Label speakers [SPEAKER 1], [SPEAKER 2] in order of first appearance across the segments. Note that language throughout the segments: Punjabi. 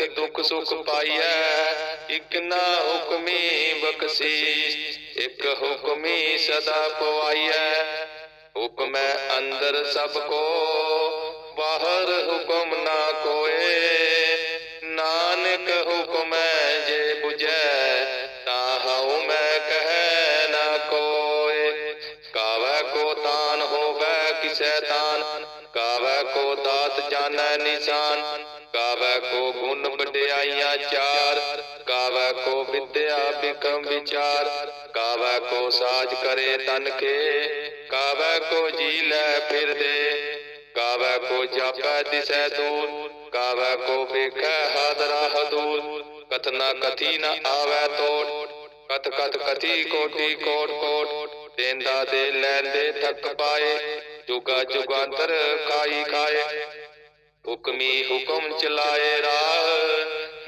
[SPEAKER 1] ਲਿਖ ਦੁਖ, ਸੁਖ ਪਾਈਐ। ਇਕ ਨਾ ਹੁਕਮੀ ਬਖਸ਼ੀਸ਼, ਇਕ ਹੁਕਮੀ ਸਦਾ ਪਵਾਈਐ। ਹੁਕਮੈ ਅੰਦਰ ਸਭ ਕੋ, ਬਾਹਰ ਹੁਕਮ ਨਾ ਕੋਏ। ਨਾਨਕ ਹੁਕਮੈ ਜੇ ਗੁਣ ਵਡਿਆਈਆਂ ਚਾਰ, ਕਾਵੈ ਕੋ ਵਿਦਿਆ ਬਿਕਮ ਵਿਚਾਰ, ਕਾਵੈ ਕੋ ਸਾਜ ਕਰੇ ਤਨ ਕੇ, ਕਾਵੈ ਕੋ ਜੀ ਲੈ ਫਿਰਦੇ ਕਾਵੈ ਕੋ ਜਾਪੈ ਦਿਸੈ ਦੂਰ, ਕਾਵੈ ਕੋ ਵੇਖੈ ਹਾਦਰਾ ਹਦੂਰ ਕਥਨਾ ਕਥੀ ਨ ਆਵੈ ਤੋੜ ਕਤ ਕਤ ਕਥੀ ਕੋਟੀ ਕੋਟ ਕੋਟ, ਦੇਂਦਾ ਦੇ ਲੈਂਦੇ ਥੱਕ ਪਾਏ, ਜੁਗਾ ਜੁਗਾਂਤਰ ਖਾਈ ਖਾਏ, ਹੁਕਮੀ ਹੁਕਮ ਚਲਾਏ ਰਾਹ।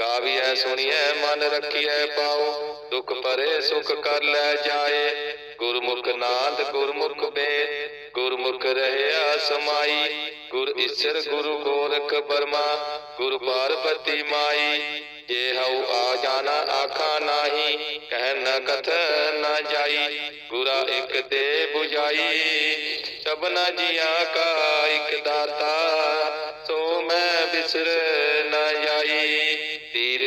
[SPEAKER 1] ਗਾਵੀਐ ਸੁਣੀਐ, ਮਨ ਰੱਖੀਐ ਪਾਉ ਦੁਖ ਪਰੇ ਸੁਖ ਕਰ ਲੈ ਜਾਏ। ਗੁਰਮੁਖ ਨਾਦ ਗੁਰਮੁਖ ਵੇਦ ਗੁਰਮੁਖ ਰਹਿਆ ਸਮਾਈ। ਗੁਰ ਈਸ਼ਰ, ਗੁਰੂ ਗੋਰਖ ਬਰਮਾ। ਗੁਰ ਪਾਰਬਤੀ ਮਾਈ। ਜੇ ਹਉ ਆ ਜਾਣਾ, ਆਖਾ ਨਾਹੀ। ਕਹਿ ਨ ਕਥ ਨ ਜਾਈ। ਗੁਰਾ ਇਕ ਤੇ 부ਜਾਈ ਸਭਨਾ ਜੀਆਂ ਕਾ ਇਕ ਦਾਤਾ। ਸੋ ਮੈਂ ਬਿਸਰ ਨ ਜਾਈ।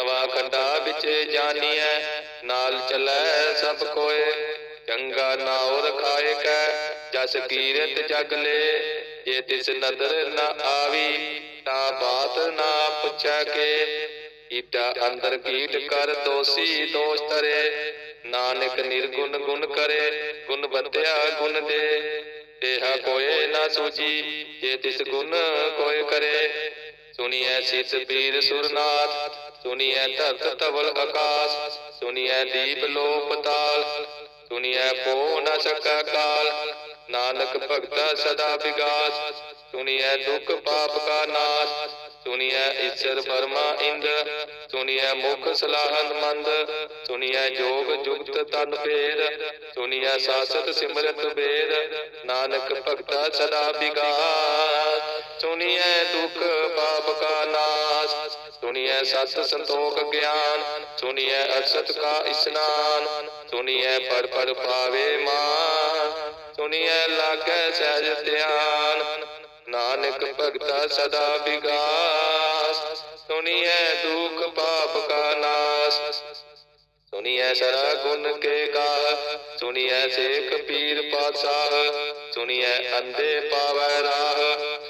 [SPEAKER 1] ਨਵਾ ਖੰਡਾ ਵਿੱਚ ਜਾਨੀਐ, ਨਾਲ ਚਲੈ ਸਭ ਕੋਏ। ਚੰਗਾ ਨਾਉ ਰਖਾਏ ਕੈ ਜਸ ਕੀਰਤ ਜਗ ਲੈ। ਜੇ ਤਿਸ ਨਦਰ ਨ ਆਵੀ, ਤਾਂ ਬਾਤ ਨਾ ਪੁੱਛੈ ਕੇ। ਈਟਾ ਅੰਦਰ ਕੀਟ ਕਰ ਦੋਸੀ ਦੋਸ਼ ਤਰੇ ਨਾਨਕ ਨਿਰਗੁਣ ਗੁਣ ਕਰੇ, ਗੁਣ ਬੰਦਿਆ ਗੁਣ ਦੇ। ਦੇਹਾ ਕੋਏ ਨਾ ਸੂਜੀ ਜੇ ਤਿਸ ਗੁਣ ਕੋਏ ਕਰੇ। ਸੁਣੀਐ ਸਿਤ ਪੀਰ ਸੁਰਨਾਥ ਸੁਣੀਐ ਧਰਤ ਧਵਲ ਆਕਾਸ਼, ਸੁਣੀਐ ਦੀਪ ਲੋ ਪਤਾਲ ਸੁਣੀਐ ਪੋ ਨ ਸਕਾ ਕਾਲ। ਨਾਨਕ ਭਗਤਾ ਸਦਾ ਵਿਗਾਸ, ਸੁਣੀਐ ਦੁਖ ਪਾਪ ਕਾ ਨਾਸ਼, ਸੁਣੀਐ ਈਸ਼ਰ ਬਰਮਾ ਇੰਦ, ਸੁਣੀਐ ਮੁਖ ਸਲਾਹਨ ਮੰਦ ਸੁਣੀਐ ਜੋਗ ਜੁਗਤ ਤਨ ਫੇਰ ਸੁਣੀਐ ਸਾਸਤ ਸਿਮਰਤ ਵੇਦ, ਨਾਨਕ ਭਗਤਾ ਸਦਾ ਵਿਗਾਸ, ਸੁਣੀਐ ਦੁਖ ਪਾਪ ਕਾ ਨਾਸ਼ ਸੁਣੀਐ ਸਤ ਸੰਤੋਖ ਗਿਆਨ, ਸੁਣੀਐ ਅਸਤ ਕਾ ਇਸਨਾਨ, ਸੁਣੀਐ ਪਰ ਪਰ ਪਾਵੇ ਮਾਨ, ਸੁਣੀਐ ਲਾਗੈ ਸਹਿਜ ਧਿਆਨ। ਨਾਨਕ ਭਗਤਾ ਸਦਾ ਵਿਗਾਸ, ਸੁਣੀਐ ਦੁਖ ਪਾਪ ਕਾ ਨਾਸ। ਸੁਣੀਐ ਸਰਾ ਗੁਣ ਕੇ ਗਾ ਸੁਣੀਐ ਸੇਖ ਪੀਰ ਪਾਤਸ਼ਾਹ, ਸੁਣੀਐ ਅੰਧੇ ਪਾਵੈ ਰਾਹ।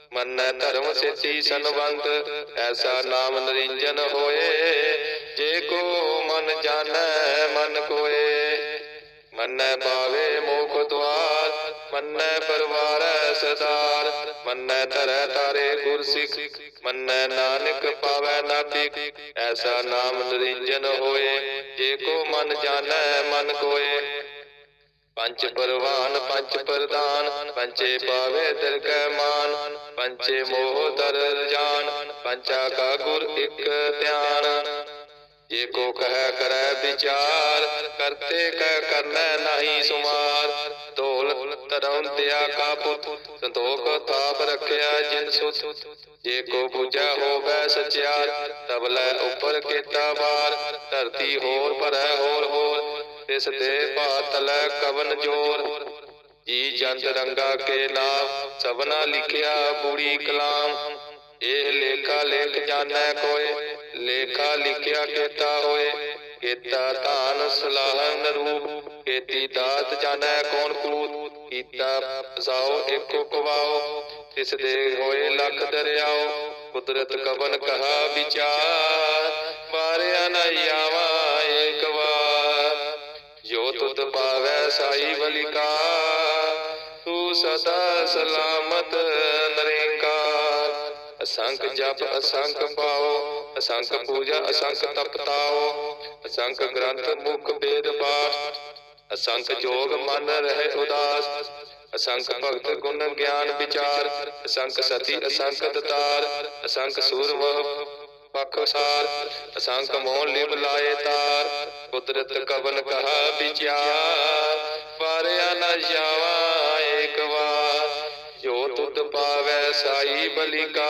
[SPEAKER 1] ਮੰਨੈ ਧਰਮ ਸਿੱਧੀ ਸੰਵੰਤ ਐਸਾ ਨਾਮ ਨਿਰੰਜਨ ਹੋਏ। ਜੇ ਕੋ ਮਨ ਜਾਣੈ, ਮਨ ਕੋਏ। ਮੰਨੈ ਪਾਵੇ ਮੋਖ ਦੁਆਰ, ਮੰਨੈ ਪਰਵਾਰੈ ਸਦਾਰ ਮੰਨੈ ਧਰੈ ਤਾਰੇ ਗੁਰ ਸਿੱਖ ਮੰਨੈ ਨਾਨਕ ਪਾਵੈ ਨਾਟਿਕ ਐਸਾ ਨਾਮ ਨਿਰੰਜਨ ਹੋਏ। ਜੇ ਕੋ ਮਨ ਜਾਣੈ, ਮਨ ਕੋਏ। ਪੰਜ ਪਰਵਾਨ, ਪੰਜ ਪ੍ਰਦਾਨ ਪੰਚੇ ਪਾਵੇ ਦਰਗਹਿ ਮਾਨ ਪੰਚੇ ਮੋਹ ਦਰ ਜਾਨ ਪੰਚਾ ਕਾ ਗੁਰ ਇੱਕ ਧਿਆਨ। ਜੇ ਕੋ ਕਹਿ ਕਰੈ ਵਿਚਾਰ, ਕਰਤੇ ਕਹਿ ਕਰਨੈ ਨਹੀਂ ਸੁਮਾਰ। ਢੋਲ ਤਰਉ ਕਾ ਪੁੱਤ, ਸੰਤੋਖ ਥਾਪ ਰਖਿਆ ਜਿਨ ਸੁਤ। ਜੇ ਕੋ ਬੁਝੈ ਹੋਵੈ ਸਚਿਆਰ ਤਬਲੇ ਉੱਪਰ ਕੀਤਾ ਬਾਰ ਧਰਤੀ ਹੋਰ ਭਰੈ ਹੋਰ ਹੋਰ ਤਿਸ ਦੇ ਬਾਤਲੈ ਕਵਨ ਜੋਰ। ਜੀ ਜੰਤ ਰੰਗਾ ਕੇ ਨਾਮ ਸਭਨਾ ਲਿਖਿਆ ਬੂੜੀ ਕਲਾਮ। ਇਹ ਲੇਖਾ ਲੇਖ ਜਾਣੈ ਕੋਏ, ਲੇਖਾ ਲਿਖਿਆ ਕੀਤਾ ਹੋਏ। ਕੀਤਾ ਧਾਨ ਸਲਾਹਨ ਰੂਪ, ਕੀਤੀ ਦਾਤ ਜਾਣੈ ਕੌਣ ਕੂਤ। ਕੀਤਾ ਸਾਓ ਏਕੋ ਕਵਾਓ, ਤਿਸ ਦੇ ਹੋਏ ਲੱਖ ਦਰਿਆਓ। ਕੁਦਰਤ ਕਵਨ ਕਹਾ ਵਿਚਾਰ, ਮਾਰਿਆ ਨ ਆਵਾ। ਜੋ ਤੁਧ ਪਾਵੈ ਸਾਈ ਬਲਿਕਾ ਤੂੰ ਸਦਾ ਸਲਾਮਤ ਨਰੇਕਾਰ ਅਸੰਖ ਜਪ, ਅਸੰਖ ਪਾਓ, ਅਸੰਖ ਪੂਜਾ, ਅਸੰਖ ਤਪਤਾਓ, ਅਸੰਖ ਗ੍ਰੰਥ ਮੁਖ ਵੇਦ ਪਾਠ। ਅਸੰਖ ਜੋਗ ਮਨ ਰਹਿ ਉਦਾਸ, ਅਸੰਖ ਭਗਤ ਗੁਣ ਗਿਆਨ ਵਿਚਾਰ। ਅਸੰਖ ਸਤੀ, ਅਸੰਖ ਦਤਾਰ, ਅਸੰਖ ਸੂਰਮਹ ਪਖਸਾਰ ਅਸੰਖ ਮੋਹ ਲਿਵ ਲਾਏ ਤਾਰ, ਕੁਦਰਤ ਕਵਨ ਕਹਾ ਵਿਚਾਰ ਪਾਰਿਆ ਨ ਜਾਵਾ ਏਕ ਵਾਰ, ਜੋ ਤੁਧ ਪਾਵੈ ਸਾਈ ਬਲਿਕਾ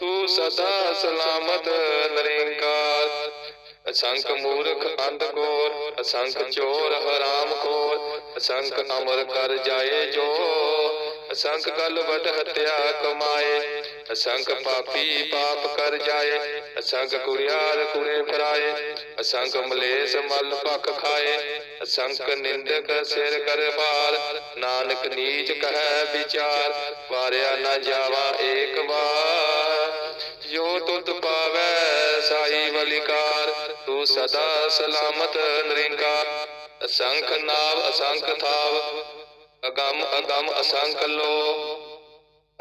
[SPEAKER 1] ਤੂੰ ਸਦਾ ਸਲਾਮਤ ਨਿਰੰਕਾਰ। ਅਸੰਖ ਮੂਰਖ ਅੰਧ ਕੋਰ, ਅਸੰਖ ਚੋਰ ਹਰਾਮ ਖੋਰ, ਅਸੰਖ ਅਮਰ ਕਰ ਜਾਏ ਜੋ ਅਸੰਖ ਗਲ ਵਟ ਹਤਿਆ ਕਮਾਏ। ਅਸੰਖ ਪਾਪੀ ਪਾਪ ਕਰ ਜਾਏ, ਅਸੰਗ ਕੁੜਿਆਰ ਕੁੜੇ ਫਰਾਏ ਅਸੰਖ ਮਲੇਸ ਮਲ ਭਖ ਖਾਏ ਅਸੰਖ ਨਿੰਦਕ ਸਿਰ ਕਰ ਬਾਰ ਨਾਨਕ ਨੀਚ ਕਹੈ ਵਿਚਾਰ, ਵਾਰਿਆ ਨਾ ਜਾਵਾ ਏਕ ਵਾਰ। ਜੋ ਤੁਧ ਪਾਵੈ ਸਾਈ ਬਲਿਕਾਰ ਤੂੰ ਸਦਾ ਸਲਾਮਤ ਨਿਰੰਕਾਰ। ਅਸੰਖ ਨਾਵ ਅਸੰਖ ਥਾਵ, ਅਗੰਮ ਅਗੰਮ ਅਸੰਖ ਲੋ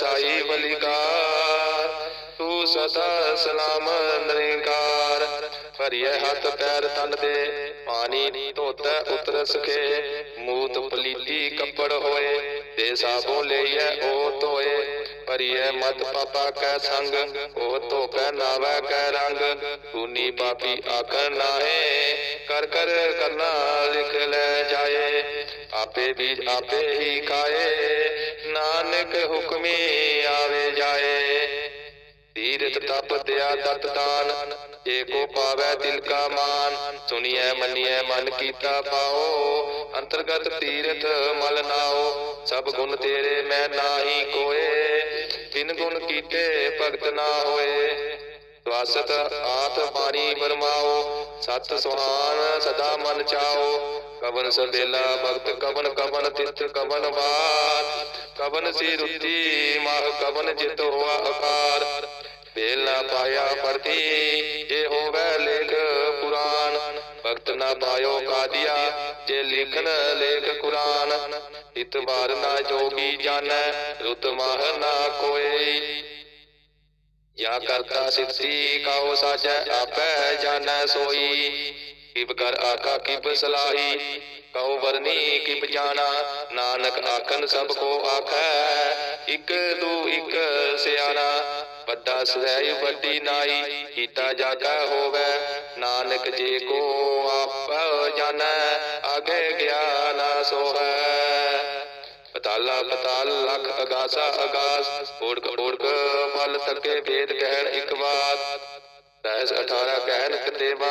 [SPEAKER 1] ਸਾਈ ਬਲਿਕਾਰ, ਤੂੰ ਸਦਾ ਸਲਾਮ ਨਿਰੰਕਾਰ। ਭਰੀਏ ਹੱਥ ਪੈਰ ਤਨ ਦੇ, ਪਾਣੀ ਧੋਤੈ ਉਤਰ ਸਕੇ ਮੂਤ ਪਲੀਤੀ ਕੱਪੜ ਹੋਏ ਤੇ ਸਾਬੋ ਲਈਐ ਉਹ ਧੋਏ। ਭਰੀਏ ਮਤ ਪਾਪਾ ਕੈ ਸੰਗ, ਉਹ ਧੋਪੈ ਨਾਵੈ ਕੈ ਰੰਗ। ਤੂਨੀ ਪਾਪੀ ਆਖਰ ਨਾਹੇ, ਕਰ ਕਰ ਕਰਨਾ ਲਿਖ ਲੈ ਜਾਏ। ਆਪੇ ਵੀ ਆਪੇ ਹੀ ਖਾਏ। ਨਾਨਕ ਹੁਕਮੀ ਆਵੇ ਜਾਏ। ਤੀਰਥ ਤਪ ਦਿਆ ਦਤ ਦਾਨ ਏਕੋ ਪਾਵੈ ਦਿਲ ਕਾ ਮਾਨ। ਸੁਣੀਐ, ਮੰਨੀਐ, ਮਨ ਕੀਤਾ ਪਾਓ। ਅੰਤਰਗਤ ਤੀਰਥ ਮਲ ਨਾਓ, ਸਭ ਗੁਣ ਤੇਰੇ ਮੈਂ ਨਾਹੀ ਕੋਏ। ਬਿਨ ਗੁਣ ਕੀਤੇ ਭਗਤ ਨਾ ਹੋਏ। ਸਵਾਸਤ ਆਤ ਬਾਣੀ ਬਰਮਾਓ ਸਤ ਸੁਹਾਨ ਸਦਾ ਮਨ ਚਾਓ। ਕਵਨ ਸਬੇਲਾ ਭਗਤ ਕਵਨ ਕਵਨ ਤਿਤ ਕਵਨ ਬਾਤ। ਕਵਨ ਸੀ ਰੁੱਤੀ ਮਾਹ ਕਵਨ ਜਿਤ ਹੋਆ ਅਕਾਰ ਬੇਲਾ ਪਾਇਆ ਪਰਤੀ ਜੇ ਹੋਵੇ ਲੇਖ ਪੁਰਾਨ ਭਗਤ ਨਾ ਪਾਇਓ ਕਾਦੀਆ ਜੇ ਲਿਖਨ ਲੇਖ ਕੁਰਾਨ। ਇਤਬਾਰ ਨਾ ਜੋਗੀ ਜਾਣੈ ਰੁਤ ਮਾਹ ਨਾ ਕੋਈ ਯਾ ਕਰਤਾ ਸਿੱਧੀ ਕਾਉ ਸਾਜੈ ਆਪੈ ਜਾਣੈ ਸੋਈ। ਕਿਬ ਕਰ ਆਖਾ ਕਿਬ ਸਲਾਹੀ, ਕਉ ਵਰਨੀ ਕਿਬ ਜਾਣਾ, ਨਾਨਕ ਆਖਨ ਸਭ ਕੋ ਆਖੈ, ਇਕ ਦੂ ਇਕ ਸਿਆਣਾ, ਵੱਡਾ ਸਵੈ ਵੱਡੀ ਨਾਈ, ਕੀਤਾ ਜਾਗਾ ਹੋਵੇ, ਨਾਨਕ ਜੇ ਕੋ ਆਪ ਜਾਣੈ, ਆਗੇ ਗਿਆਨ ਸੋਹੈ। ਪਤਾਲਾ ਪਤਾਲ ਲਖ ਅਗਾਸਾ ਅਗਾਸ ਓੜਕ ਓੜਕ ਫਲ ਤੱਕੇ ਵੇਦ ਕਹਿਣ ਇਕ ਬਾਤ ਰਹਿਸ 18 ਕਹਿਣ ਕਤੇਵਾ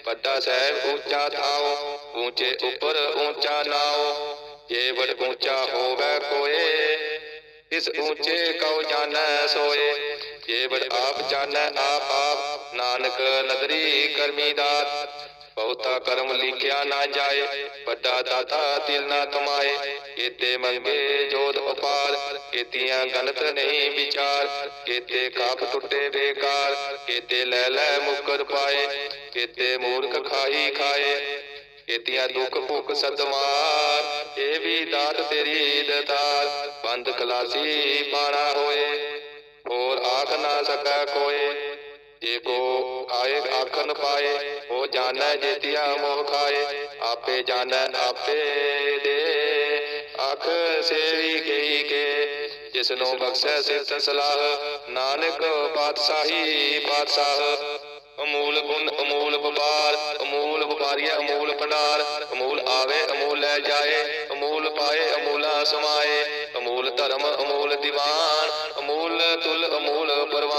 [SPEAKER 1] ਹੋਏ ਵੱਡਾ ਸਹਿਬ ਉੱਚਾ ਥਾਓ, ਉੱਚੇ ਉੱਪਰ ਉੱਚਾ ਨਾਓ ਜੇ ਵਡ ਉੱਚਾ ਹੋਵੇ ਕੋਏ, ਇਸ ਉੱਚੇ ਕਉ ਜਾਣੈ ਸੋਏ ਜੇ ਵਡ ਆਪ ਜਾਣੈ ਆਪ ਆਪ, ਨਾਨਕ ਨਦਰੀ ਕਰਮੀ ਦਾਤ ਬਹੁਤਾ ਕਰਮ ਲਿਖਿਆ ਨਾ ਜਾਏ, ਵੱਡਾ ਦਾਤਾ ਦਿਲ ਨਾ ਕਮਾਏ। ਕੀਤੇ ਮੰਗੇ ਜੋਤ ਅਪਾਰ ਕੀਤੀਆਂ ਗਨਤ ਨਹੀਂ ਵਿਚਾਰ, ਕੀਤੇ ਕਾਪ ਟੁੱਟੇ ਬੇਕਾਰ, ਕੀਤੇ ਲੈ ਲੈ ਮੁਕਰ ਪਾਏ, ਕੀਤੇ ਮੂਰਖ ਖਾਈ ਖਾਏ। ਕੀਤੀਆਂ ਦੁੱਖ ਭੁੱਖ ਸਦਮਾਰ ਇਹ ਵੀ ਦਾਤ ਤੇਰੀ ਦਤਾਰ, ਬੰਦ ਖਲਾਸੀ ਪਾਣਾ ਹੋਏ, ਹੋਰ ਆਖ ਨਾ ਸਕਾ ਕੋਏ। ਜੇ ਕੋ ਆਏ ਆਖਨ ਪਾਏ, ਉਹ ਜਾਣੈ ਜੇਤੀਆ ਮੋਹ ਖਾਏ। ਆਪੇ ਜਾਣੈ ਆਪੇ ਦੇ। ਆਖ ਸੇਵੀ ਗਈ ਕੇ ਜਿਸ ਨੂੰ ਬਖਸ਼ੈ ਸਿਫਤ ਸਲਾਹ, ਨਾਨਕ ਪਾਤਸ਼ਾਹੀ ਪਾਤਸ਼ਾਹ। ਅਮੂਲ ਗੁਣ ਅਮੂਲ ਵਪਾਰ, ਅਮੂਲ ਵਪਾਰੀਆ ਅਮੂਲ ਭੰਡਾਰ। ਅਮੂਲ ਆਵੇ, ਅਮੂਲ ਲੈ ਜਾਏ। ਅਮੂਲ ਪਾਏ, ਅਮੂਲਾ ਸਮਾਏ। ਅਮੂਲ ਧਰਮ, ਅਮੂਲ ਦੀਵਾਨ। ਅਮੂਲ ਤੁਲ, ਅਮੂਲ ਪਰਵਾਨ।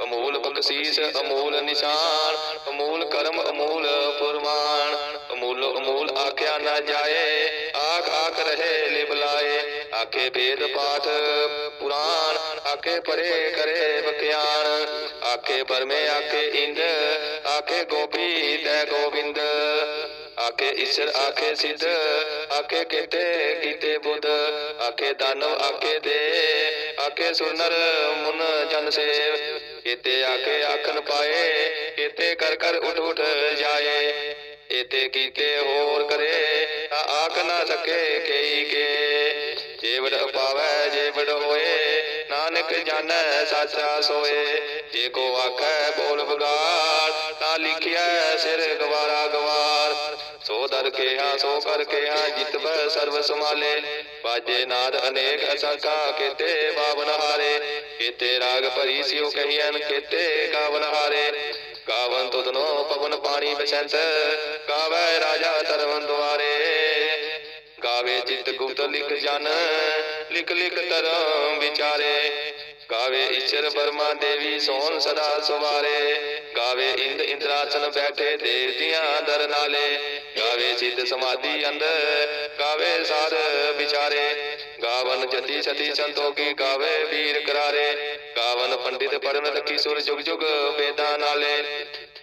[SPEAKER 1] ਅਮੂਲ ਬਖਸ਼ੀਸ, ਅਮੂਲ ਨਿਸ਼ਾਨ, ਅਮੂਲ ਕਰਮ, ਅਮੂਲ ਫਰਮਾਨ। ਅਮੂਲ ਅਮੂਲ ਆਖਿਆ ਨਾ ਜਾਏ, ਆਖ ਆਖ ਰਹੇ ਲਿਬਲਾਏ ਆਖੇ ਵੇਦ ਪਾਠ ਪੁਰਾਣ, ਆਖੇ ਪਰੇ ਕਰੇ ਬਖਿਆਨ ਆਖੇ ਪਰਮੇ ਆਖੇ ਇੰਦ ਆਖੇ ਗੋਪੀ ਤੈ ਗੋਬਿੰਦ। ਆਖੇ ਈਸ਼ਰ ਆਖੇ ਸਿੱਧ, ਆਖੇ ਕਿਤੇ ਕੀਤੇ ਬੁੱਧ। ਆਖੇ ਦਾਨਵ ਆਖੇ ਦੇ ਆਖੇ ਸੁਨਰ ਮੁਨ ਜਨ ਸੇਵ ਕੀਤੇ ਆਖੇ ਆਖਨ ਪਾਏ ਕੀਤੇ ਕਰ ਕਰ ਉਠ ਉਠ ਜਾਏ। ਇਤੇ ਕੀਤੇ ਹੋਰ ਕਰੇ, ਤਾਂ ਆਖ ਨਾ ਸਕੇ ਕਈ ਕੇ। ਜੇਵੜ ਪਾਵੈ ਜੇਵੜ ਹੋਏ, ਨਾਨਕ ਜਾਣੈ ਸਾਚਾ ਸੋਏ। ਜੇ ਕੋ ਆਖੈ ਬੋਲ ਬਗਾੜ ਤਾਂ ਲਿਖਿਆ ਸਿਰ ਗਵਾਰਾ ਗਵਾਰ। ਸੋ ਦਰ ਕੇ ਹਾਂ ਸੋ ਕਰ ਕੇ ਹਾਂ ਜਿਤਬੈ ਸਰਬ ਸਮਾਲੇ ਬਾਜੇ ਨਾਦ ਅਨੇਕ ਅਸੰਖਾ, ਕੀਤੇ ਬਾਵਨ ਹਾਰੇ। ਕੀਤੇ ਰਾਗ ਭਰੀ ਸਿਉ ਕਹੀਐਨ, ਕੀਤੇ ਗਾਵਨ ਹਾਰੇ। ਗਾਵਨ ਤੁਧਨੋ ਪਵਨ ਪਾਣੀ ਬਸੰਤ, ਗਾਵੇ ਰਾਜਾ ਤਰਵਨ ਦੁਆਰੇ। ਗਾਵੇ ਜਿਤ ਗੁਪਤ ਲਿਖ ਜਨ, ਲਿਖ ਲਿਖ ਧਰਮ ਵਿਚਾਰੇ। ਗਾਵੇ ਈਸ਼ਰ ਬਰਮਾ ਦੇਵੀ ਸੋਨ ਸਦਾ ਸੁਵਾਰੇ। ਗਾਵੇ ਇੰਦ ਇੰਦਰਾਸਨ ਬੈਠੇ ਦੇਵਤਿਆਂ ਦਰ ਨਾਲੇ। ਗਾਵੇ ਸਿੱਧ ਸਮਾਧੀ ਅੰਦਰ। ਗਾਵੇ ਸਾਧ ਵਿਚਾਰੇ। ਗਾਵਨ ਜਤੀ ਸਤੀ ਸੰਤੋਖੀ ਗਾਵੇ ਵੀਰ ਕਰਾਰੇ। ਗਾਵਨ ਪੰਡਿਤ ਪੜਨ ਰਖੀ ਸੁਰ ਜੁਗ ਜੁਗ ਵੇਦਾਂ ਨਾਲੇ।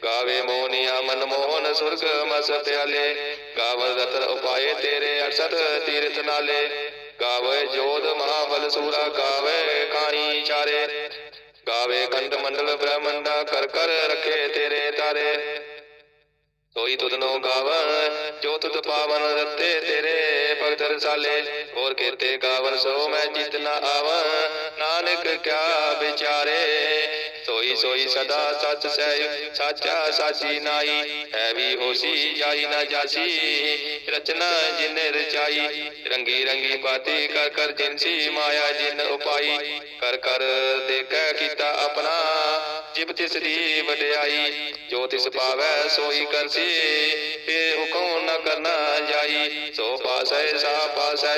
[SPEAKER 1] ਗਾਵੇ ਮੋਹਨੀਆ ਮਨ ਮੋਹਨ ਸੁਰਗ ਮਸ ਪਿਆਲੇ। ਗਾਵਨ ਰਤਨ ਉਪਾਏ ਤੇਰੇ 68 ਤੀਰਥ ਨਾਲੇ। ਗਾਵੇ ਜੋਧ ਮਹਾਬਲ ਸੂਰਾ, ਗਾਵੇ ਕਾਣੀ ਚਾਰੇ। ਗਾਵੇ ਖੰਡ ਮੰਡਲ ਬ੍ਰਹਮੰਡਾ, ਕਰ ਕਰ ਰਖੇ ਤੇਰੇ ਤਾਰੇ। ਸੋਈ ਤੁਧਨੋ ਗਾਵਨ ਜੋ ਤੁਧ ਪਾਵਨ ਰਤੇ ਤੇਰੇ ਭਗਤ ਰਸਾਲੇ। ਹੋਰ ਕੀਤੇ ਗਾਵਨ ਸੋ ਮੈਂ ਜਿਤ ਨ ਆਵਨ ਨਾਨਕ ਕਿਆ ਵਿਚਾਰੇ। ਸੋਈ ਸੋਈ ਸਦਾ ਸਚ ਸਹਿ, ਸਾਚਾ ਸਾਚੀ ਨਾਈ ਹੈ ਵੀ ਹੋਸੀ ਜਾਈ ਨਾ ਜਾਸੀ। ਰਚਨਾ ਜਿਨੇ ਰਚਾਈ, ਰੰਗੀ ਰੰਗੀ ਬਾਤੀ ਕਰ ਕਰ ਜਿਨਸੀ ਮਾਇਆ ਜਿਨ ਉਪਾਈ। ਕਰ ਕਰ ਦੇਖੈ ਕੀਤਾ ਆਪਣਾ, ਜਿਬ ਤਿਸ ਦੀ ਵਡਿਆਈ। ਜੋ ਤਿਸ ਪਾਵੈ ਸੋਈ ਕਰਸੀ ਇਹ ਹੁਕਮ ਨ ਕਰਨਾ ਜਾਈ। ਸੋ ਪਾਸੈ, ਸਾ ਪਾਸੈ,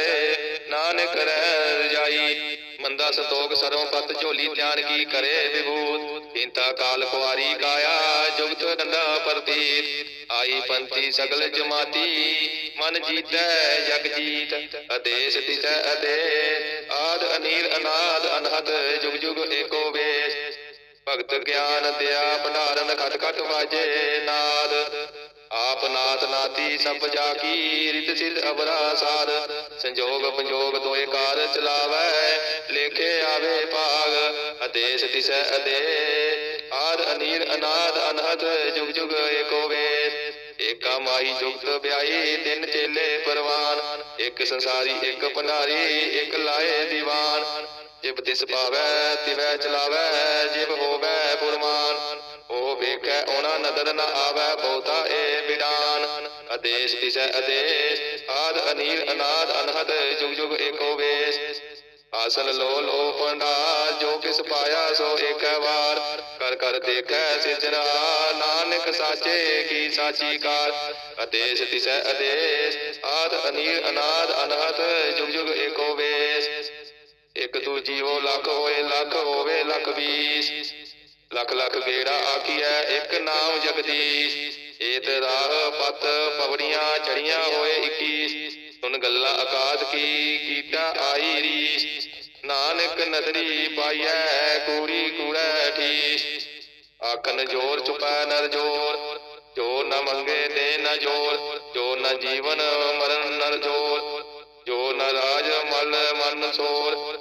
[SPEAKER 1] ਨਾਨਕ ਰਹਿ ਰਜਾਈ। ਮੰਦਾ ਸੰਤੋਖ ਸਰਵ ਪਤ ਝੋਲੀ ਧਿਆਨ ਕੀ ਕਰੇ ਵਿਭੂਤ? ਇੰਤਾ ਕਾਲ ਕੁਆਰੀ ਕਾਇਆ, ਜੁਗਤ ਨੰਦਾ ਪ੍ਰਤੀਤ ਆਈ ਪੰਥੀ ਸਗਲ ਜਮਾਤੀ, ਮਨ ਜੀਤੈ ਜਗ ਜੀਤ। ਅਦੇਸ ਤਿਸੈ ਅਦੇ ਆਦ ਅਨੀਲ ਅਨਾਦ ਅਨਹਦ, ਜੁਗ ਜੁਗ ਏਕੋ ਵੇਸ। ਭਗਤ ਗਿਆਨ ਦਿਆ, ਭੰਡਾਰਨ ਖਟ ਖਟ ਵਾਜੇ ਨਾਦ। ਆਪ ਨਾਥ ਨਾਤੀ ਸਭ ਜਾ ਕੀ ਰਿਤ ਸਿਧ ਅਬਰਾ ਸਾਧ ਸੰਜੋਗ ਪੰਜੋਗ ਦੋਏ ਕਾਰ ਚਲਾਵੈ, ਲੇਖੇ ਆਵੇ ਭਾਗ ਅਦੇਸ ਦਿਸੈ ਅਦੇ। ਆਦ ਅਨੀਰ ਅਨਾਦ ਅਨਹਦ, ਜੁਗ ਜੁਗ ਏਕੋ ਵੇਸ ਏਕਾ ਮਾਈ ਜੁਗਤ ਵਿਆਈ ਤਿੰਨ ਚੇਲੇ ਪਰਵਾਨ। ਇੱਕ ਸੰਸਾਰੀ, ਇੱਕ ਭੰਡਾਰੀ, ਇੱਕ ਲਾਏ ਦੀਵਾਨ। ਜਿਬ ਤਿਸ ਪਾਵੈ, ਤਿਵੈ ਚਲਾਵੈ ਜਿਬ ਹੋਵੈ ਪੁਰਮਾਨ। ਉਹ ਵੇਖੈ, ਉਹਨਾਂ ਨਦਰ ਨ ਆਵੈ, ਬਹੁਤਾ ਏ ਬਿਡਾਨ। ਅਦੇਸ ਤਿਸੈ ਅਦੇਸ ਆਦ ਅਨੀਲ, ਅਨਾਦ, ਅਨਹਦ ਜੁਗ ਜੁਗ ਏਕੋ ਵੇਸ। ਆਸਨ ਲੋ ਲੋ ਪੰਡਾਲ ਜੋ ਕਿਸ ਪਾਇਆ, ਸੋ ਏਕੈ ਵਾਰ। ਕਰ ਕਰ ਦੇਖੈ ਸਿਜਰਾ ਨਾਨਕ ਸਾਚੇ ਕੀ ਸਾਚੀ ਕਾਰ। ਅਦੇਸ ਤਿਸੈ ਅਦੇਸ ਆਦ ਅਨੀਲ, ਅਨਾਦ, ਅਨਹਦ ਜੁਗ ਜੁਗ ਏਕੋ ਵੇਸ। ਇੱਕ ਤੂ ਜੀਵੋ ਲੱਖ ਹੋਏ, ਲੱਖ ਹੋਵੇ, ਲੱਖ ਵੀਸ। ਲਖ ਲੱਖ ਗੇੜਾ ਆਖੀਐ, ਇੱਕ ਨਾਮ ਜਗਦੀਸ਼। ਏਤ ਰਾਹ ਪਤ ਪਵੜੀਆਂ ਚੜੀਆਂ ਹੋਏ 21 ਸੁਨ ਗੱਲਾਂ ਆਕਾਦ ਕੀ, ਕੀਟਾ ਆਈ ਰੀਸ। ਨਾਨਕ ਨਦਰੀ ਪਾਈਐ, ਕੂੜੀ ਕੂੜੈ ਠੀਸ। ਆਖਨ ਜੋਰ ਚੁਪੈ ਨਰ ਜੋਰ, ਜੋ ਨ ਮੰਗੇ ਦੇ ਨ ਜੋਰ, ਜੋ ਨ ਜੀਵਨ ਮਰਨ ਨਰ ਜੋਰ, ਜੋ ਨ ਰਾਜ ਮਲ ਮਨ ਸੋਰ।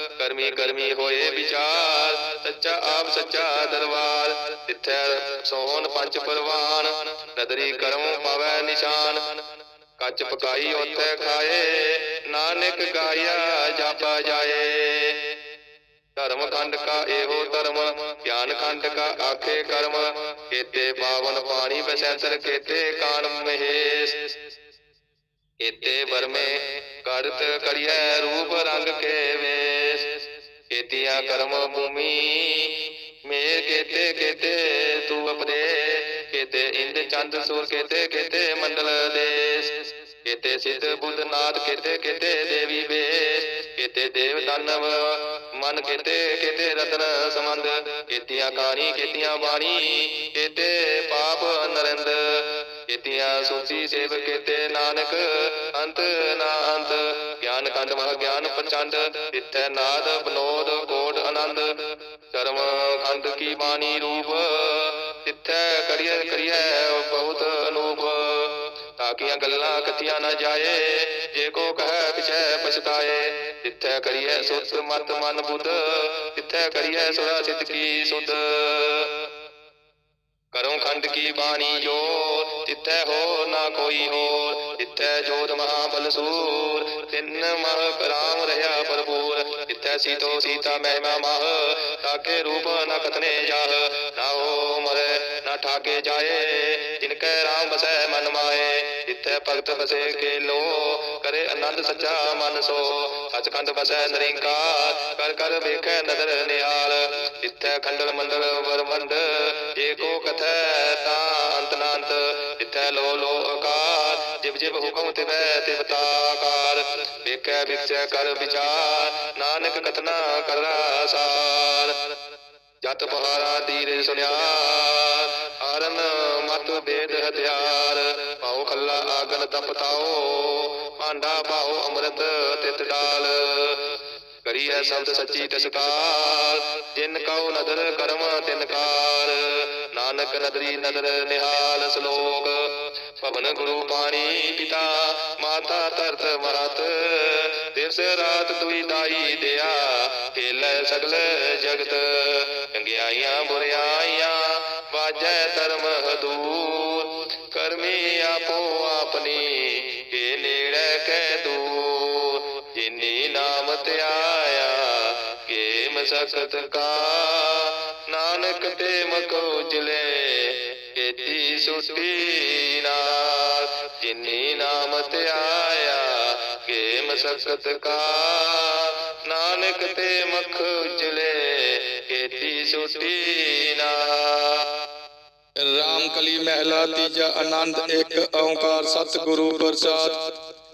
[SPEAKER 1] ਕਰਮੀ ਕਰਮੀ ਹੋਏ ਵਿਚਾਰ, ਸੱਚਾ ਆਪ, ਸੱਚਾ ਦਰਬਾਰ। ਤਿੱਥੈ ਸੋਹਣ ਪੰਜ ਪਰਵਾਨ, ਨਦਰੀ ਕਰਮ ਪਾਵੈ ਨਿਸ਼ਾਨ। ਕੱਚ ਪਕਾਈ ਉਥੇ ਖਾਏ, ਨਾਨਕ ਗਾਇਆ ਜਾਪਾ ਜਾਏ। ਧਰਮ ਖੰਡ ਕਾ ਇਹੋ ਧਰਮ, ਗਿਆਨ ਖੰਡ ਕਾ ਆਖੇ ਕਰਮ। ਕੀਤੇ ਪਾਵਨ ਪਾਣੀ ਬਸੈਂਤਰ, ਕੀਤੇ ਕਾਨ ਮਹੇਸ਼। ਕੀਤੇ ਵਰਮੇ ਕਰਤ ਕਰਿਐ ਰੂਪ ਰੰਗ ਕੇ ਵੇਸ। ਕੀਤੀਆਂ ਕਰਮ ਭੂਮੀ, ਮੇਰ ਕੀਤੇ ਕੀਤੇ ਤੂ ਅਪਦੇ ਕੀਤੇ ਇੰਦ ਚੰਦ ਸੂਰ, ਕੀਤੇ ਕੀਤੇ ਮੰਡਲ ਦੇਸ, ਕੀਤੇ ਸਿੱਧ ਬੁੱਧ ਨਾਦ, ਕੀਤੇ ਕੀਤੇ ਦੇਵੀ ਵੇਸ, ਕੀਤੇ ਦੇਵ ਦਾਨਵ ਮਨ, ਕੀਤੇ ਕੀਤੇ ਰਤਨ ਸੰਬੰਧ, ਕੀਤੀਆਂ ਕਾਣੀ ਕੀਤੀਆਂ ਬਾਣੀ, ਕੀਤੇ ਸੂਚੀ ਸੇਵ ਕੀਤੇ ਨਾਨਕ, ਅੰਤ ਨਾ ਅੰਤ। ਗਿਆਨ ਕੰਡ ਮਹ ਗਿਆਨ ਪ੍ਰਚੰਡ ਤਿੱਥੈ ਨਾਦ ਬਨੋਦ ਕੋਟ ਆਨੰਦ। ਕਰਮ ਖੰਡ ਕੀ ਬਾਣੀ ਰੂਪ, ਤਿੱਥੈ ਕਰੀਐ ਕਰੀਐ ਬਹੁਤ ਅਨੂਪ। ਤਾਕੀਆਂ ਗੱਲਾਂ ਕਥੀਆਂ ਨਾ ਜਾਏ, ਜੇ ਕੋ ਕਹੈ ਪਿਛੈ ਪਛਤਾਏ। ਤਿੱਥੈ ਕਰੀਐ ਸੁਤ ਮਤ ਮਨ ਬੁੱਧ, ਤਿੱਥੈ ਕਰੀਏ ਸੁਰਾ ਸਿੱਧ ਕੀ ਸੁਧ। ਕਰਮ ਖੰਡ ਕੀ ਬਾਣੀ ਜੋ ਤਿੱਥੈ ਹੋ ਨਾ ਕੋਈ ਹੋਰ। ਤਿੱਥੈ ਜੋਤ ਮਹਾਬਲ ਸੂਰ। ਤਿੰਨ ਮਹ ਕਰਾਮ ਰਹਾ ਭਰਪੂਰ। ਤਿੱਥੈ ਸੀਤੋ ਸੀਤਾ ਮਹਿਮਾ ਮਹ। ਤਾਕੇ ਰੂਪ ਨਾ ਕਤਨੇ ਜਾਹ। ਨਾ ਹੋ ਮਰੇ ਨਾ ਜਾਏ ਜਿਨ ਕੈ ਰਾਮ ਬਸੈ ਮਨ ਮਾਏ, ਜਿੱਥੇ ਭਗਤ ਬਸੇ ਕੇ ਲੋ ਕਰੇ ਆਨੰਦ ਸੱਚਾ ਮਨ ਸੋ। ਸਚਖੰਡ ਬਸੈ ਨਰਿੰਕਾਰ, ਕਰ ਕਰ ਵੇਖੈ ਨਦਰ ਨਿਹਾਲ। ਜਿੱਥੇ ਖੰਡਲ ਮੰਡਲ ਵਰਮੰਡ ਜੇ ਕੋ ਕਥੈ ਤਾਂ ਅੰਤ ਨਾ ਜਿੱਥੇ ਲੋ ਲੋ ਅਕਾਰ ਜਿਵ ਜਿਵ ਹੁਕਮ ਤਿਵੈ ਤਿਵ ਵੇਖੈ ਵਿਚੈ ਕਰ ਵਿਚਾਰ, ਨਾਨਕ ਕਥਨਾ ਕਰਨਾ ਸਾਰ। ਜਤ ਪਹਾਰਾ ਤੀਰੇ ਸੁਨਿਆ, ਹਰਨ ਮਤ ਬੇਦ ਹਥਿਆਰ ਪਾਉ ਖੱਲਾ ਆਗਨ ਤਪਤਾਓ ਭਾਂਡਾ ਪਾਉ ਅੰਮ੍ਰਿਤ ਤਿਤ ਡਾਲ। ਕਰੀਐ ਸ਼ਬਦ ਸੱਚੀ ਤਸਕਾਰ, ਜਿਨ ਕਉ ਨਦਰ ਕਰਮ ਤਿਨ ਕਾਰ। ਨਾਨਕ ਨਦਰੀ ਨਦਰ ਨਿਹਾਲ ਸ਼ਲੋਕ ਪਵਨ ਗੁਰੂ ਪਾਣੀ ਪਿਤਾ, ਮਾਤਾ ਤਰਤ ਮਰਤ। ਦਿਵਸ ਰਾਤ ਦੁਈ ਦਾਈ ਦਿਆ ਖੇਲੇ ਸਗਲ ਜਗਤ ਚੰਗਿਆਈਆਂ ਬੁਰਿਆਈਆਂ, ਵਾਜੈ ਧਰਮ ਹਦੂਰ, ਕਰਮੀ ਆਪੋ ਆਪਣੀ ਕੇ ਨੇੜੇ ਕੈ ਦੂਰ, ਜਿਨੀ ਨਾਮ ਧਿਆਇਆ ਕੇ ਮਸਕਤ ਕਾ, ਨਾਨਕ ਤੇ ਮਖ ਉਜਲੇ, ਕੀਤੀ ਸੁਟੀ ਨਾਲ ਜਿਨੀ ਨਾਮ ਧਿਆਇਆ ਕੇ ਮਸਕਤ ਕਾ। ਨਾਨਕ ਤੇ ਮਖ ਉਜਲੇ, ਕੀਤੀ ਸੁਟੀ ਨਾਲ
[SPEAKER 2] ਰਾਮ ਕਲੀ ਮਹਿਲਾ ਤੀਜਾ ਆਨੰਦ ਇੱਕ ਓੰਕਾਰ ਸਤਿਗੁਰੂ ਪ੍ਰਸਾਦ।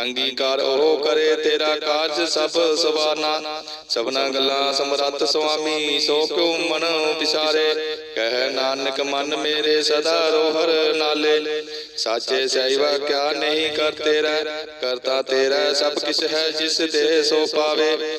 [SPEAKER 2] ਅੰਗੀਕਾਰ ਉਹ ਕਰੇ, ਤੇਰਾ ਕਾਰਜ ਸਭ ਸਵਾਰਨਾ। ਸਭਨਾ ਗੱਲਾਂ ਸਮਰੱਥ ਸੁਆਮੀ, ਸੋ ਕਿਉ ਮਨ ਵਿਸਾਰੇ ਕਹਿ ਨਾਨਕ, ਮਨ ਮੇਰੇ ਸਦਾ ਰੋ ਹਰ ਨਾਲੇ। ਸਾਚੇ ਸਹਿਵਾ ਕਿਆ ਨਹੀਂ ਕਰ ਤੇਰਾ? ਕਰਤਾ ਤੇਰਾ ਸਭ ਕਿਛ ਹੈ, ਜਿਸ ਦੇ ਸੋ ਪਾਵੇ।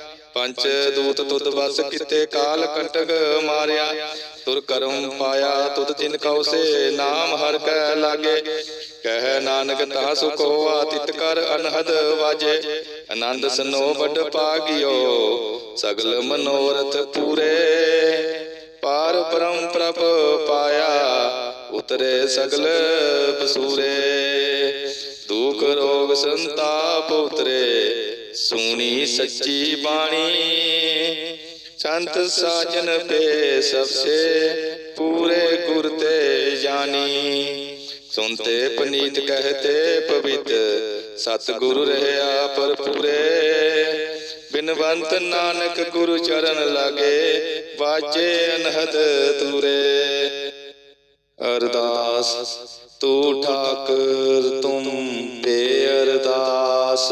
[SPEAKER 2] ਪੰਚ ਦੂਤ ਤੁਧ ਵਸ ਕਿਤੇ ਕਾਲ ਕੰਟਕ ਮਾਰਿਆ। ਤੁਰ ਕਰਮ ਪਾਇਆ, ਤੁਧ ਜਿਨ ਕਉ ਸੇ ਨਾਮ ਹਰ ਕੈ ਲਾਗੇ। ਕਹਿ ਨਾਨਕ ਤਾ ਸੁਖ ਹੋਆ ਤਿਤ ਕਰ ਅਨਹਦ ਵਾਜੇ। ਆਨੰਦ ਸਨੋ ਵੱਡ ਭਾਗਿਓ ਸਗਲ ਮਨੋਰਥ ਪੂਰੇ। ਪਾਰ ਪਰਮ ਪ੍ਰਭ ਪਾਇਆ, ਉਤਰੇ ਸਗਲ ਪਸੂਰੇ। ਦੁਖ ਰੋਗ ਸੰਤਾਪ ਉਤਰੇ ਸੁਣੀ ਸੱਚੀ ਬਾਣੀ। ਸੰਤ ਸਾਜਨ ਪੇ ਸਭਸੇ ਪੂਰੇ ਗੁਰ ਤੇ ਜਾਨੀ ਸੁਨਤੇ ਪਨੀਤ ਕਹਤੇ ਪਵਿੱਤ, ਸਤਿਗੁਰੂ ਰਹਿਆ ਪਰ ਪੂਰੇ ਬਿਨਵੰਤ ਨਾਨਕ ਗੁਰੂ ਚਰਨ ਲਾਗੇ ਵਾਜੇ ਅਨਹਦ ਤੂਰੇ ਅਰਦਾਸ, ਤੂੰ ਠਾਕਰ, ਤੁਮ ਪੇ ਅਰਦਾਸ।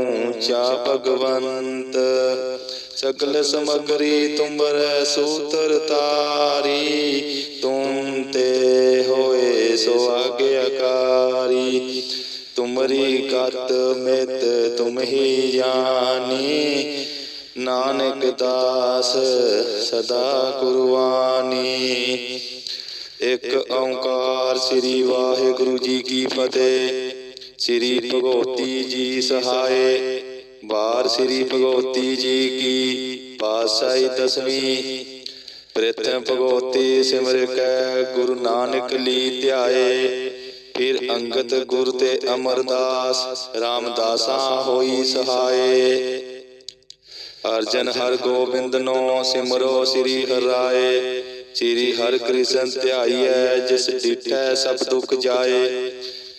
[SPEAKER 2] ਊਚਾ ਭਗਵੰਤ ਸ਼ਕਲ ਸਮਗਰੀ ਤੁਮਰ ਸੂਤਰ ਤਾਰੀ, ਤੁਮ ਤੇ ਹੋਏ ਸੋ ਆਗਿਆਕਾਰੀ ਤੁਮਰੀ ਕਤ ਮਿਤ ਤੁਮ ਹੀ ਜਾਨੀ ਨਾਨਕ ਦਾਸ ਸਦਾ ਕੁਰਬਾਨੀ। ਇੱਕ ਓੰਕਾਰ ਸ੍ਰੀ ਵਾਹਿਗੁਰੂ ਜੀ ਕੀ ਫਤਿਹ। ਸ੍ਰੀ ਭਗਵਤੀ ਜੀ ਸਹਾਏ। ਵਾਰ ਸ੍ਰੀ ਭਗਵਤੀ ਜੀ ਕੀ ਪਾਸਾਈ ਦਸਵੀਂ। ਪ੍ਰਥਮ ਭਗਵਤੀ ਸਿਮਰ ਕੈ ਗੁਰੂ ਨਾਨਕ ਲੀ ਧਿਆਏ। ਫਿਰ ਅੰਗਤ ਗੁਰ ਤੇ ਅਮਰਦਾਸ ਰਾਮਦਾਸਾ ਹੋਈ ਸਹਾਏ। ਅਰਜਨ ਹਰ ਗੋਬਿੰਦ ਨੋ ਸਿਮਰੋ ਸ੍ਰੀ ਹਰਾਏ। ਸ੍ਰੀ ਹਰਿ ਕ੍ਰਿਸ਼ਨ ਧਿਆਈਐ ਜਿਸ ਡਿਠੈ ਸਭ ਦੁਖ ਜਾਏ।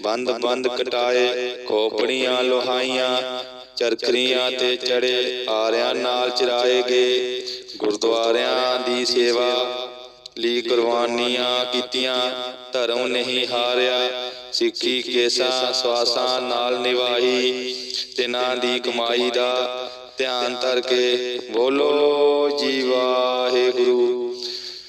[SPEAKER 2] ਬੰਦ ਬੰਦ ਕਟਾਏ, ਖੋਪੜੀਆਂ ਲੋਹਾਈਆਂ, ਚਰਖਰੀਆਂ ਤੇ ਚੜੇ ਆਰਿਆਂ ਨਾਲ ਚਰਾਏ ਗਏ। ਗੁਰਦੁਆਰਿਆਂ ਦੀ ਸੇਵਾ ਲਈ ਕੁਰਬਾਨੀਆਂ ਕੀਤੀਆਂ, ਧਰਮ ਨਹੀਂ ਹਾਰਿਆ। ਸਿੱਖੀ ਕੇਸਾਂ ਸਵਾਸਾਂ ਨਾਲ ਨਿਵਾਹੀ ਤਿਨਾਂ ਦੀ ਕਮਾਈ ਦਾ ਧਿਆਨ ਧਰ ਕੇ ਬੋਲੋ ਜੀ ਵਾਹਿਗੁਰੂ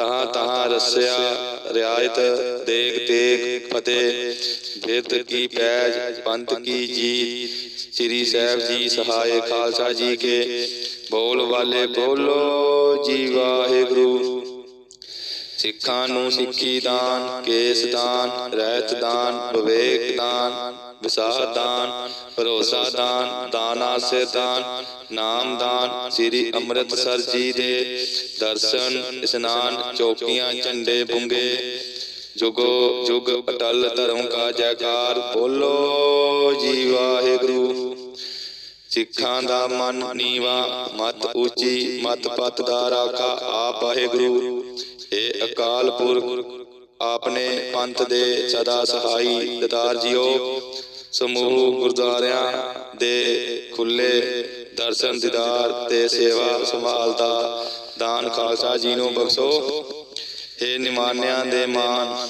[SPEAKER 2] ਤਹਾਂ ਤਹਾਂ ਰਸਿਆ, ਰਿਆਇਤ, ਦੇਖ ਤੇਗ ਫਤਿਹ। ਬਿਰਤ ਕੀ ਪੈਜ, ਪੰਥ ਕੀ ਜੀਤ ਸ੍ਰੀ ਸਾਹਿਬ ਜੀ ਸਹਾਇ ਖਾਲਸਾ ਜੀ ਕੇ। ਬੋਲ ਵਾਲੇ ਬੋਲੋ ਜੀ ਵਾਹਿਗੁਰੂ। ਸਿੱਖਾਂ ਨੂੰ ਸਿੱਖੀ ਦਾਨ, ਕੇਸ ਦਾਨ, ਰਹਿਤ ਦਾਨ, ਵਿਵੇਕ ਦਾਨ। ਵਿਸਾਹ ਦਾਨ ਭਰੋਸਾ ਦਾਨ ਦਾਨਾ ਸੇ ਦਾਨ ਨਾਮ ਦਾਨ, ਸ੍ਰੀ ਅੰਮ੍ਰਿਤਸਰ ਜੀ ਦੇ ਦਰਸ਼ਨ, ਇਸ਼ਨਾਨ, ਚੌਕੀਆਂ, ਝੰਡੇ ਬੁੰਗੇ, ਜੁਗੋ ਜੁਗ ਅਟਲ ਧਰਮ ਕਾ ਜੈਕਾਰ, ਬੋਲੋ ਜੀ ਵਾਹਿਗੁਰੂ। ਸਿੱਖਾਂ ਦਾ ਮਨ ਨੀਵਾ, ਮਤ ਉੱਚੀ, ਮਤ ਪਤ ਦਾ ਰਾਖਾ, ਆਪ ਵਾਹਿਗੁਰੂ। ਇਹ ਅਕਾਲ ਪੁਰਖ, ਆਪਨੇ ਪੰਥ ਦੇ ਸਦਾ ਸਹਾਈ ਦਤਾਰ ਜੀਓ। ਸਮੂਹ ਗੁਰਦੁਆਰਿਆਂ ਦੇ ਖੁੱਲੇ ਦਰਸ਼ਨ ਦੀਦਾਰ ਤੇ ਸੇਵਾ ਸੰਭਾਲ ਦਾ ਦਾਨ ਖਾਲਸਾ ਜੀ ਨੂੰ ਬਖਸ਼ੋ। ਇਹ ਨਿਮਾਨਿਆਂ ਦੇ ਮਾਨ,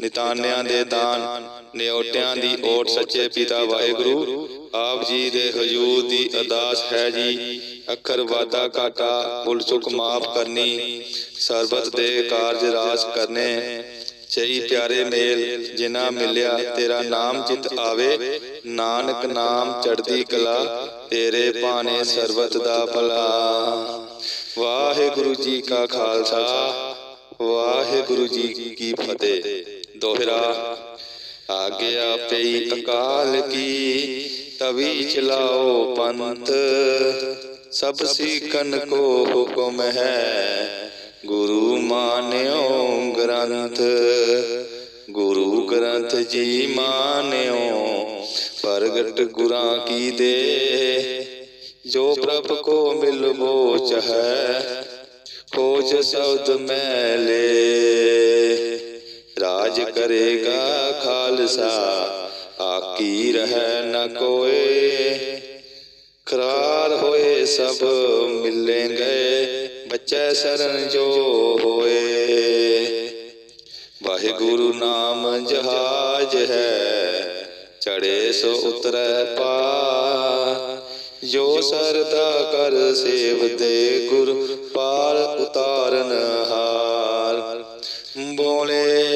[SPEAKER 2] ਨਿਤਾਨਿਆਂ ਦੇ ਦਾਨ ਨਿਉਟਿਆਂ ਦੀ ਓਟ ਸੱਚੇ ਪਿਤਾ ਵਾਹਿਗੁਰੂ, ਆਪ ਜੀ ਦੇ ਹਜੂਰ ਦੀ ਅਰਦਾਸ ਹੈ ਜੀ। ਅੱਖਰ ਵਾਦਾ ਘਾਟਾ, ਭੁੱਲ ਚੁੱਕ ਮਾਫ ਕਰਨੀ, ਸਰਬਤ ਦੇ ਕਾਰਜ ਰਾਸ ਕਰਨੇ ਸਹੀ ਪਿਆਰੇ ਮੇਲ ਜਿਨਾ ਮਿਲਿਆ, ਤੇਰਾ ਨਾਮ ਚਿਤ ਆਵੇ। ਨਾਨਕ ਨਾਮ ਚੜਦੀ ਕਲਾ, ਤੇਰੇ ਭਾਣੇ ਸਰਬਤ ਦਾ ਭਲਾ। ਵਾਹਿਗੁਰੂ ਜੀ ਕਾ ਖਾਲਸਾ, ਵਾਹਿਗੁਰੂ ਜੀ ਕੀ ਫਤਿਹ। ਦੋਹਰਾ ਆ ਗਿਆ ਪਈ ਅਕਾਲ ਕੀ, ਤਵੀ ਚਲਾਓ ਪੰਥ। ਸਭ ਸਿੱਖਨ ਕੋ ਹੁਕਮ ਹੈ ਗੁਰੂ ਮਾਨਿਓ ਗ੍ਰੰਥ, ਗੁਰੂ ਗ੍ਰੰਥ ਜੀ ਮਾਨਿਓ। ਪ੍ਰਗਟ ਗੁਰਾਂ ਕੀ ਦੇ, ਜੋ ਪ੍ਰਭ ਕੋ ਮਿਲ ਬੋਚ ਹੈ, ਖੋਜ ਸ਼ਬਦ ਮੈਲੇ ਰਾਜ ਕਰੇਗਾ ਖਾਲਸਾ, ਆਕੀ ਰਹਿ ਨ ਕੋਏ। ਕਰਾਰ ਹੋਏ ਸਭ ਮਿਲੇ ਗਏ ਬੱਚੇ ਸਰਨ ਜੋ ਹੋਏ। ਵਾਹਿਗੁਰੂ ਨਾਮ ਜਹਾਜ ਹੈ ਚੜੇ ਸੋ ਉਤਰੈ ਪਾਰ। ਜੋ ਸਰਦਾ ਕਰ ਸੇਵਦੇ ਗੁਰ, ਪਾਰ ਉਤਾਰਨ ਹਾਰ। ਬੋਲੇ